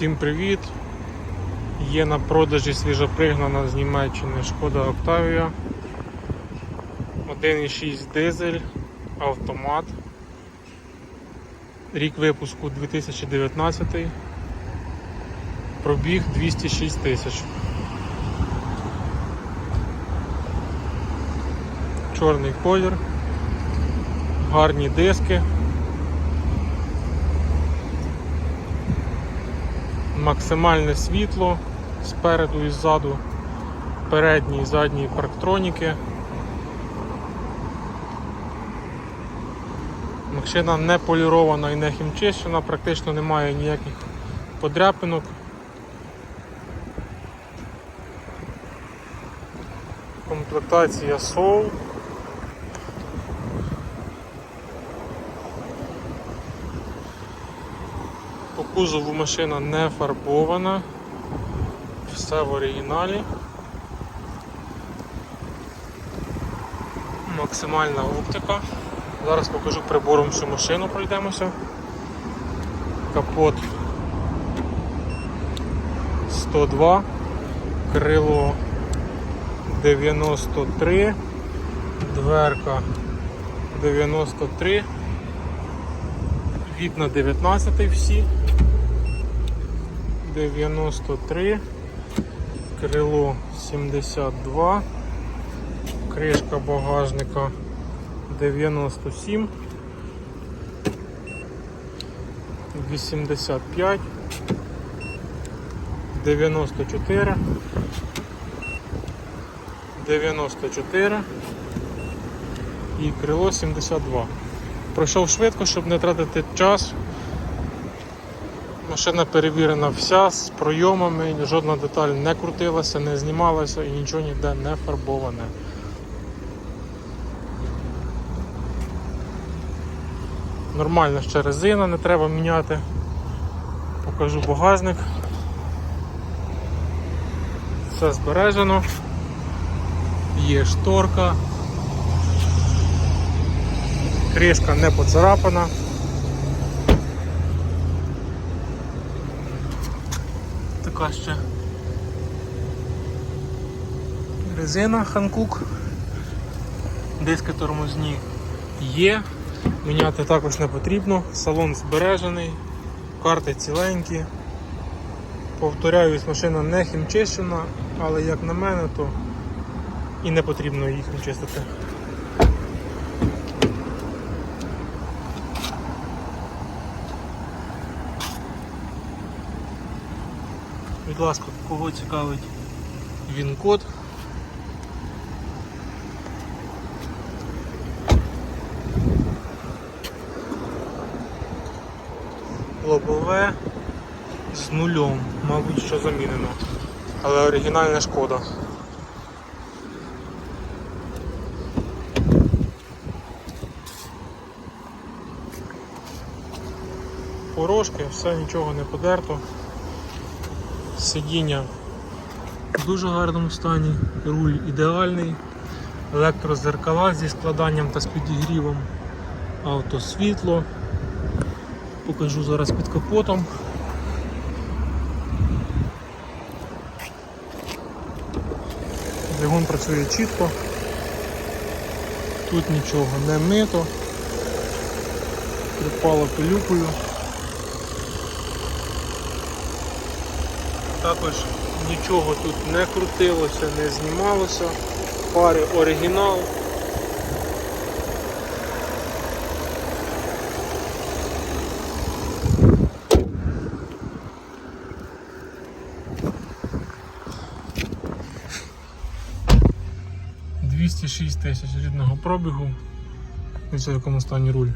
Всім привіт! Є на продажі свіжопригнана з Німеччини Шкода Октавія. 1,6 дизель, автомат. Рік випуску 2019. Пробіг 206 тисяч. Чорний колір, гарні диски. Максимальне світло спереду і ззаду, передні і задні парктроніки. Машина не полірована і не хімчищена, практично немає ніяких подряпинок. Комплектація SOL. По кузову машина не фарбована, все в оригіналі. Максимальна оптика. Зараз покажу прибором всю машину, пройдемося. Капот 102, крило 93, дверка 93, від на 19 всі. 93, крило 72, кришка багажника 97, 85, 94, 94 і крило 72. Пройшов швидко, щоб не тратити час. Машина перевірена вся з пройомами, жодна деталь не крутилася, не знімалася і нічого ніде не фарбоване. Нормальна ще резина, не треба міняти. Покажу багажник. Все збережено. Є шторка. Кришка не поцарапана. Така ще резина Ханкук. Диски тормозні є. Міняти також не потрібно. Салон збережений, карти ціленькі. Повторяюсь, машина не хімчищена, але як на мене, то і не потрібно її хімчистити. Будь ласка, кого цікавить він-код. Лобове з нульом, мабуть, що замінено. Але оригінальна шкода. Порошки, все нічого не подерто. Сидіння в дуже гарному стані, руль ідеальний, електрозеркала зі складанням та з підігрівом, автосвітло. Покажу зараз під капотом. Двигун працює чітко, тут нічого не мито, припало пилюкою. Також нічого тут не крутилося, не знімалося. Пари оригінал. «206 тисяч рідного пробігу. Ось в якому стані руль.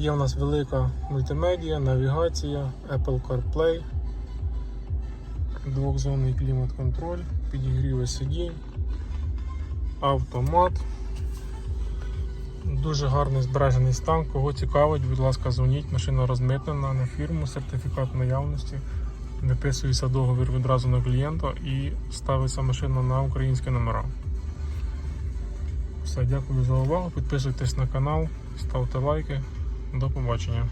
Є у нас велика мультимедіа, навігація, Apple CarPlay, двохзонний клімат-контроль, підігріви сидінь, автомат. Дуже гарний збережений стан. Кого цікавить, будь ласка, дзвоніть. Машина розмитнена на фірму, сертифікат наявності. Виписується договір відразу на клієнта і ставиться машина на українські номера. Все, дякую за увагу. Підписуйтесь на канал, ставте лайки. До побачення.